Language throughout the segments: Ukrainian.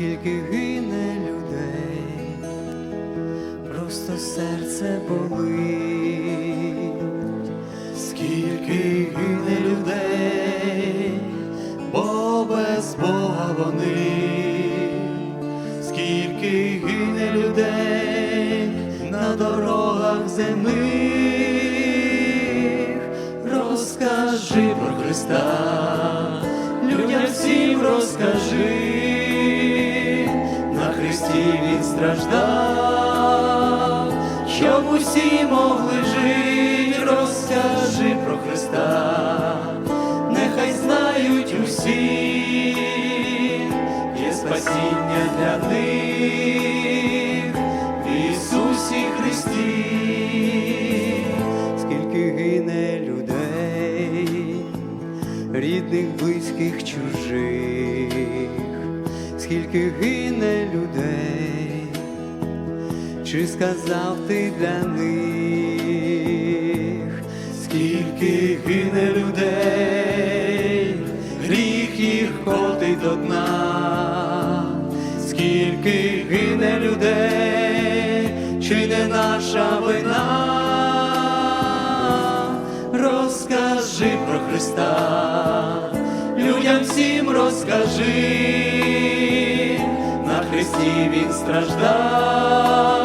скільки гине людей, просто серце болить, скільки гине людей, бо без Бога вони, скільки гине людей на дорогах земних, розкажи про Христа. Людям всім розкажи страждав, щоб усі могли жити, розкажи про Христа, нехай знають усі, є спасіння для них в Ісусі Христі, скільки гине людей, рідних, близьких, чужих, скільки гине людей, чи сказав ти для них, скільки гине людей, гріх їх котить до дна, скільки гине людей, чи не наша вина, розкажи про Христа, людям всім розкажи, на Христі Він страждав,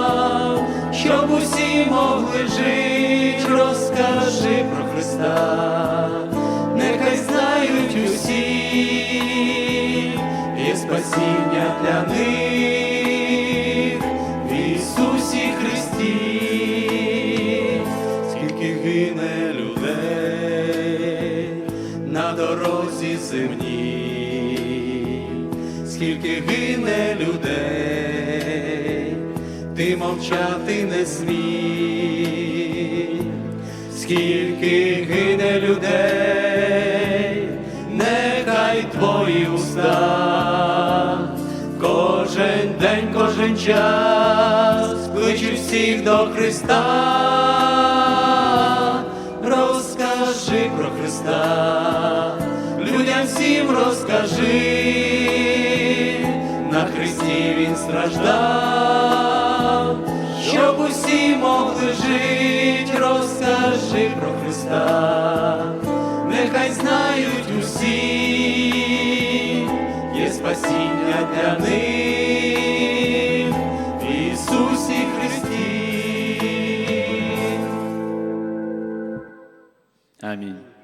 щоб усі могли жити, розкажи про Христа, нехай знають усі, є спасіння для них в Ісусі Христі, скільки гине людей на дорозі земній, скільки гине людей, ти мовчати не смій, скільки гине людей, нехай твої уста, кожен день, кожен час кличуть всіх до Христа, розкажи про Христа, людям всім розкажи, на Христі Він страждав, жити, розкажи про Христа, нехай знають усі, є спасіння для них в Ісусі Христі. Амінь.